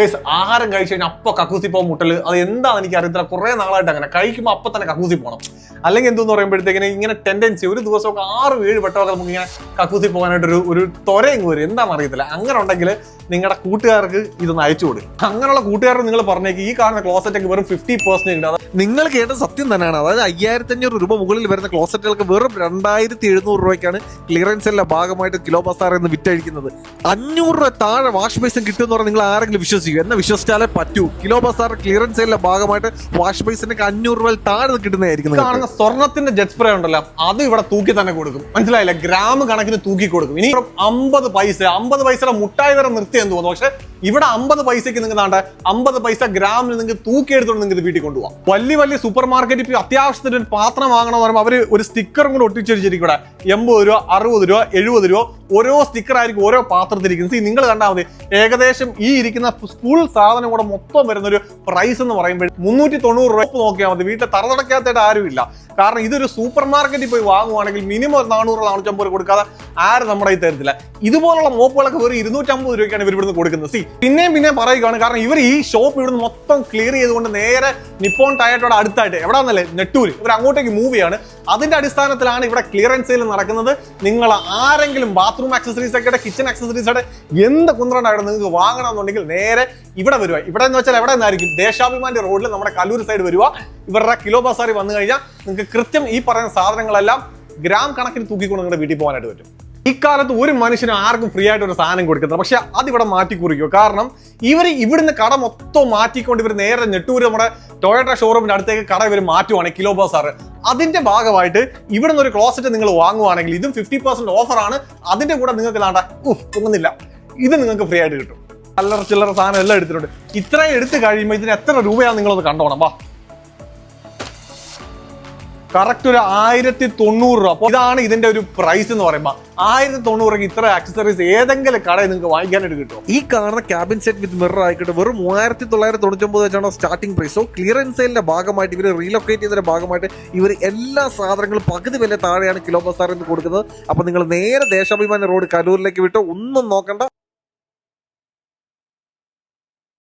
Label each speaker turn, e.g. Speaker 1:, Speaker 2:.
Speaker 1: Guys ആഹാരം കഴിച്ചു കഴിഞ്ഞാൽ അപ്പൊ കക്കൂസി പോകാൻ മുട്ടൽ. അത് എന്താണെന്ന് എനിക്ക് അറിയത്തില്ല കുറെ നാളായിട്ട് അങ്ങനെ. കഴിക്കുമ്പോൾ അപ്പൊ തന്നെ കക്കൂസി പോകണം അല്ലെങ്കിൽ എന്തെന്ന് പറയുമ്പോഴത്തേക്കിന് ഇങ്ങനെ ടെൻഡൻസി ഒരു ദിവസമൊക്കെ ആറ് ഏഴ് വട്ടമൊക്കെ നമുക്ക് ഇങ്ങനെ കക്കൂസി പോകാനായിട്ട് ഒരു തൊരയും വരും. എന്താണെന്ന് അറിയത്തില്ല. അങ്ങനെ ഉണ്ടെങ്കിൽ നിങ്ങളുടെ കൂട്ടുകാർക്ക് ഇതൊന്ന് അയച്ചു കൊടുക്കും. അങ്ങനെയുള്ള കൂട്ടുകാർക്ക് നിങ്ങൾ പറഞ്ഞേക്ക്. ഈ കാണുന്ന ക്ലോസറ്റ് ഒക്കെ വെറും ഫിഫ്റ്റി പെർസെന്റ്
Speaker 2: നിങ്ങൾ കേട്ട സത്യം തന്നെയാണ്. അതായത് അയ്യായിരത്തി അഞ്ഞൂറ് രൂപ മുകളിൽ വരുന്ന ക്ലോസറ്റുകൾക്ക് വെറും രണ്ടായിരത്തി എഴുന്നൂറ് രൂപയ്ക്കാണ് ക്ലിയറൻസിന്റെ ഭാഗമായിട്ട് കിലോ ബസാർ എന്ന് വിറ്റഴിക്കുന്നത്. അഞ്ഞൂറ് രൂപ താഴെ വാഷ് ബേസിൻ കിട്ടുമെന്ന് പറഞ്ഞാൽ നിങ്ങൾ ആരെങ്കിലും വിശ്വസിക്കും എന്നെ വിശ്വസിച്ചാലേ പറ്റൂ. കിലോ ബസാർ ക്ലിയറൻസ് സെയിലിന്റെ ഭാഗമായിട്ട് വാഷ് ബേസിനൊക്കെ അഞ്ഞൂറ് രൂപ താഴെ കിട്ടുന്നതായിരിക്കും
Speaker 1: ഈ കാണുന്ന സ്വർണത്തിന്റെ ജെറ്റ് സ്പ്രേ ഉണ്ടല്ലോ അത് ഇവിടെ തൂക്കി തന്നെ കൊടുക്കും. മനസ്സിലായില്ല? ഗ്രാം കണക്കിന് തൂക്കി കൊടുക്കും. ഇനി അമ്പത് പൈസ അമ്പത് പൈസയുടെ മുട്ടായി വരെ നിർത്തി എന്ന് തോന്നുന്നു. പക്ഷെ ഇവിടെ അമ്പത് പൈസയ്ക്ക് നിങ്ങൾ നാണ്ട അമ്പത് പൈസ ഗ്രാമിന് നിങ്ങൾക്ക് തൂക്കി എടുത്തോണ്ട് നിങ്ങൾക്ക് വീട്ടിൽ കൊണ്ടുപോകാം വലിയ വലിയ സൂപ്പർ മാർക്കറ്റിൽ ഇപ്പൊ അത്യാവശ്യത്തിന് ഒരു പാത്രം വാങ്ങണമെന്ന് പറയുമ്പോൾ അവർ ഒരു സ്റ്റിക്കറും കൂടെ ഒട്ടിച്ചടിച്ചിരിക്കും ഇവിടെ എൺപത് രൂപ അറുപത് രൂപ എഴുപത് രൂപ ഓരോ സ്റ്റിക്കർ ആയിരിക്കും ഓരോ പാത്രത്തിലിരിക്കുന്നത് സീ നിങ്ങൾ കണ്ടാൽ മതി. ഏകദേശം ഈ ഇരിക്കുന്ന സ്കൂൾ സാധനം കൂടെ മൊത്തം വരുന്ന ഒരു പ്രൈസ് എന്ന് പറയുമ്പോൾ മുന്നൂറ്റി തൊണ്ണൂറ് രൂപ നോക്കിയാൽ മതി. വീട്ടിൽ തറതടക്കാത്തതായിട്ട് ആരുമില്ല കാരണം ഇതൊരു സൂപ്പർ മാർക്കറ്റിൽ പോയി വാങ്ങുവാണെങ്കിൽ മിനിമം ഒരു നാനൂറ് നാനൂറ്റമ്പത് രൂപ കൊടുക്കാതെ ആരും നമ്മുടെ ഈ തരത്തില്ല. ഇതുപോലുള്ള മോപ്പുകളൊക്കെ വെറും ഇരുന്നൂറ്റമ്പത് രൂപയ്ക്കാണ് ഇവർ ഇവിടുന്ന് കൊടുക്കുന്നത്. സി പിന്നെയും പിന്നെയും പറയുകയാണ്. കാരണം ഇവർ ഈ ഷോപ്പ് ഇവിടുന്ന് മൊത്തം ക്ലിയർ ചെയ്തുകൊണ്ട് നേരെ നിപ്പോൺ ടയറ്റോടെ അടുത്തായിട്ട് എവിടെയാണെന്നല്ലേ നെട്ടൂര്. ഇവർ അങ്ങോട്ടേക്ക് മൂവ് ചെയ്യാണ്. അതിന്റെ അടിസ്ഥാനത്തിലാണ് ഇവിടെ ക്ലിയറൻസ് സെയിൽ നടക്കുന്നത്. നിങ്ങൾ ആരെങ്കിലും ബാത്റൂം ആക്സസറീസ് ഒക്കെ കിച്ചൺ ആക്സസറീസ് ഒക്കെ എന്ത് കുന്ത്രണ്ടായിട്ട് നിങ്ങൾക്ക് വാങ്ങണമെന്നുണ്ടെങ്കിൽ നേരെ ഇവിടെ വരുക ഇവിടെ എന്ന് വെച്ചാൽ എവിടെ നിന്നായിരിക്കും? ദേശാഭിമാന്റെ റോഡിൽ നമ്മുടെ കല്ലൂർ സൈഡ് വരിക ഇവരുടെ കിലോ ബസാറി വന്നു കഴിഞ്ഞാൽ നിങ്ങൾക്ക് കൃത്യം ഈ പറയുന്ന സാധനങ്ങളെല്ലാം ഗ്രാം കണക്കിന് തൂക്കിക്കൊണ്ട് നിങ്ങളുടെ വീട്ടിൽ പോകാനായിട്ട് പറ്റും. ഇക്കാലത്ത് ഒരു മനുഷ്യനും ആർക്കും ഫ്രീ ആയിട്ട് ഒരു സാധനം കൊടുക്കുന്നത് പക്ഷെ അതിവിടെ മാറ്റി കുറിക്കുക കാരണം ഇവർ ഇവിടുന്ന് കട മൊത്തം മാറ്റിക്കൊണ്ട് ഇവർ നേരെ നെട്ടൂർ നമ്മുടെ ടൊയോട്ട ഷോറൂമിന്റെ അടുത്തേക്ക് കട ഇവർ മാറ്റുവാണ് കിലോ ബസാറ് അതിന്റെ ഭാഗമായിട്ട് ഇവിടുന്ന് ഒരു ക്ലോസറ്റ് നിങ്ങൾ വാങ്ങുവാണെങ്കിൽ ഇതും ഫിഫ്റ്റി പെർസെന്റ് ഓഫറാണ് അതിന്റെ കൂടെ നിങ്ങൾക്ക് നാണ്ട ഉഫ് തോന്നുന്നില്ല ഇത് നിങ്ങൾക്ക് ഫ്രീ ആയിട്ട് കിട്ടും. ചില്ലറ ചില്ലറ സാധനം എല്ലാം എടുത്തിട്ടുണ്ട്. ഇത്രയും എടുത്തു കഴിയുമ്പോൾ ഇതിന് എത്ര രൂപയാണെന്ന് നിങ്ങളൊന്ന് കണ്ടോണം? വാ. കറക്റ്റ് ഒരു ആയിരത്തി തൊണ്ണൂറ് രൂപ. അപ്പോൾ ഇതാണ് ഇതിന്റെ ഒരു പ്രൈസ് എന്ന് പറയുമ്പോൾ ആയിരത്തി തൊണ്ണൂറ് ഇത്ര ആക്സസറീസ് ഏതെങ്കിലും കടയിൽ നിങ്ങൾക്ക് വാങ്ങിക്കാനായിട്ട് കിട്ടും
Speaker 2: ഈ കാണുന്ന ക്യാബിൻ സെറ്റ് വിത്ത് മിറർ ആയിക്കോട്ടെ വെറും മൂവായിരത്തി തൊള്ളായിരത്തി തൊണ്ണൂറ്റൊമ്പത് വെച്ചാണ് സ്റ്റാർട്ടിംഗ് പ്രൈസ് സോ ക്ലിയറൻസ് സെയിലിന്റെ ഭാഗമായിട്ട് ഇവർ റീലൊക്കേറ്റ് ചെയ്തതിന്റെ ഭാഗമായിട്ട് ഇവർ എല്ലാ സാധനങ്ങളും പകുതി വില താഴെയാണ് കിലോ ബസാറിൽ എന്ന് കൊടുക്കുന്നത്. അപ്പൊ നിങ്ങൾ നേരെ ദേശാഭിമാനി റോഡ് കലൂരിലേക്ക് വിട്ട് ഒന്നും നോക്കണ്ട.